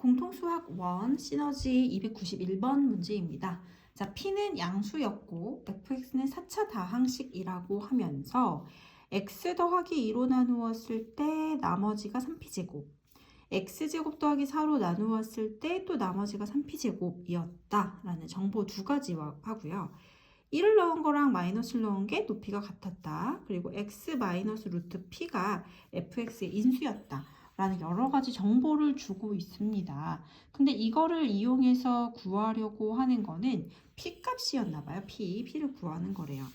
공통수학 1 시너지 291번 문제입니다. 자, P는 양수였고 fx는 4차 다항식이라고 하면서 x 더하기 2로 나누었을 때 나머지가 3p제곱 x제곱 더하기 4로 나누었을 때 또 나머지가 3p제곱이었다 라는 정보 두 가지 하고요. 1을 넣은 거랑 마이너스를 넣은 게 높이가 같았다. 그리고 x 마이너스 루트 p가 fx의 인수였다. 라는 여러 가지 정보를 주고 있습니다. 근데 이거를 이용해서 구하려고 하는 거는 p 값이었나 봐요. p, p를 구하는 거래요.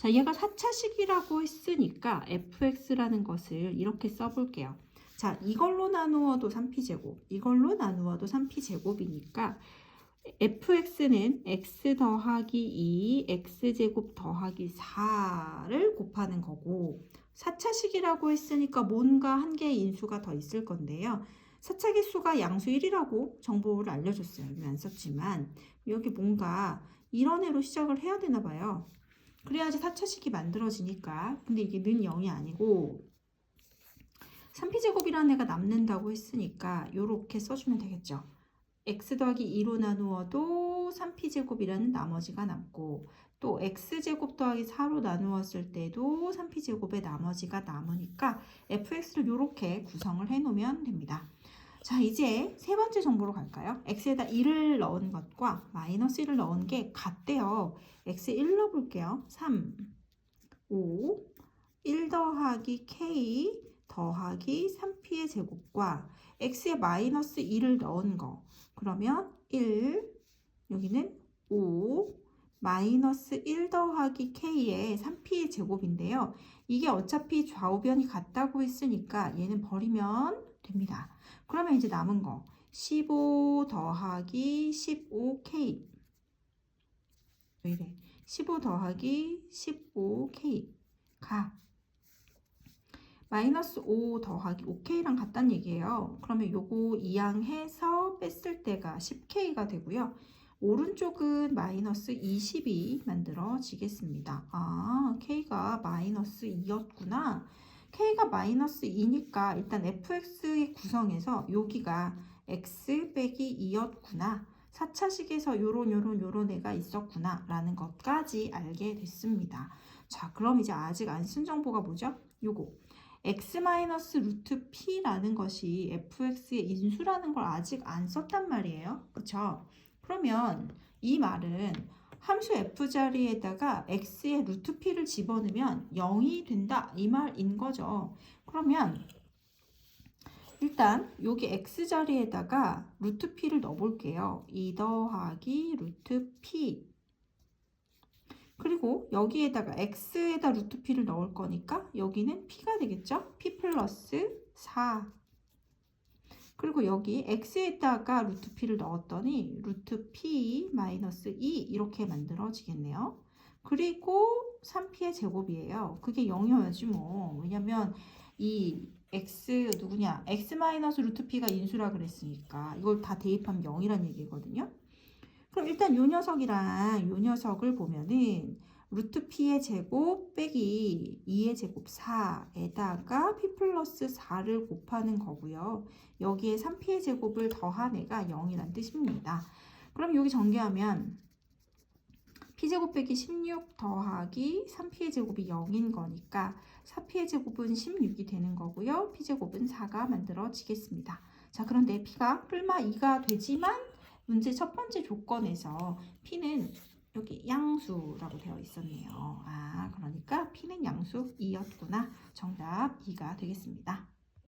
자, 얘가 4차식이라고 했으니까 fx라는 것을 이렇게 써볼게요. 자, 이걸로 나누어도 3p제곱, 이걸로 나누어도 3p제곱이니까 fx는 x 더하기 2, x제곱 더하기 4를 곱하는 거고 4차식이라고 했으니까 뭔가 한 개의 인수가 더 있을 건데요. 4차 개수가 양수 1이라고 정보를 알려줬어요. 안 썼지만 여기 뭔가 이런 애로 시작을 해야 되나 봐요. 그래야지 4차식이 만들어지니까 근데 이게 는 0이 아니고 3p제곱이라는 애가 남는다고 했으니까 이렇게 써주면 되겠죠. X 더하기 2로 나누어도 3p제곱이라는 나머지가 남고 또 x제곱 더하기 4로 나누었을 때도 3p제곱의 나머지가 남으니까 fx를 이렇게 구성을 해 놓으면 됩니다. 자 이제 세 번째 정보로 갈까요? x에다 1을 넣은 것과 마이너스 1을 넣은 게 같대요. x에 1 넣어볼게요. 3, 5, 1 더하기 k 더하기 3p의 제곱과 x에 마이너스 2를 넣은 거. 그러면 1 여기는 5 마이너스 1 더하기 k의 3p의 제곱인데요. 이게 어차피 좌우변이 같다고 했으니까 얘는 버리면 됩니다. 그러면 이제 남은 거. 15 더하기 15k 왜 이래? 15 더하기 15k가 마이너스 5 더하기 5k랑 같다는 얘기예요. 그러면 요거 이항해서 뺐을 때가 10k가 되고요. 오른쪽은 마이너스 20이 만들어지겠습니다. 아, k가 마이너스 2였구나. k가 마이너스 2니까 일단 fx의 구성에서 여기가 x 빼기 2였구나. 4차식에서 요런 요런 요런 애가 있었구나 라는 것까지 알게 됐습니다. 자 그럼 이제 아직 안 쓴 정보가 뭐죠? 요거 x 마이너스 루트 p라는 것이 fx의 인수라는 걸 아직 안 썼단 말이에요. 그쵸? 그러면 이 말은 함수 f 자리에다가 x의 루트 p를 집어넣으면 0이 된다 이 말인 거죠. 그러면 일단 여기 x 자리에다가 루트 p를 넣어 볼게요. 2 더하기 루트 p 그리고 여기에다가 x에다 루트 p를 넣을 거니까 여기는 p가 되겠죠? p 플러스 4 그리고 여기 x에다가 루트 p를 넣었더니 루트 p 마이너스 2 이렇게 만들어지겠네요. 그리고 3p의 제곱이에요. 그게 0이어야지 뭐. 왜냐면 이 x 누구냐? x 마이너스 루트 p가 인수라 그랬으니까 이걸 다 대입하면 0이란 얘기거든요. 그럼 일단 요 녀석이랑 요 녀석을 보면은 루트 p의 제곱 빼기 2의 제곱 4에다가 p 플러스 4를 곱하는 거고요. 여기에 3p의 제곱을 더한 애가 0이란 뜻입니다. 그럼 여기 전개하면 p제곱 빼기 16 더하기 3p의 제곱이 0인 거니까 4p의 제곱은 16이 되는 거고요. p제곱은 4가 만들어지겠습니다. 자 그런데 p가 뿔마 2가 되지만 문제 첫 번째 조건에서 p는 여기 양수라고 되어 있었네요. 아, 그러니까 p는 양수 2였구나. 정답 2가 되겠습니다.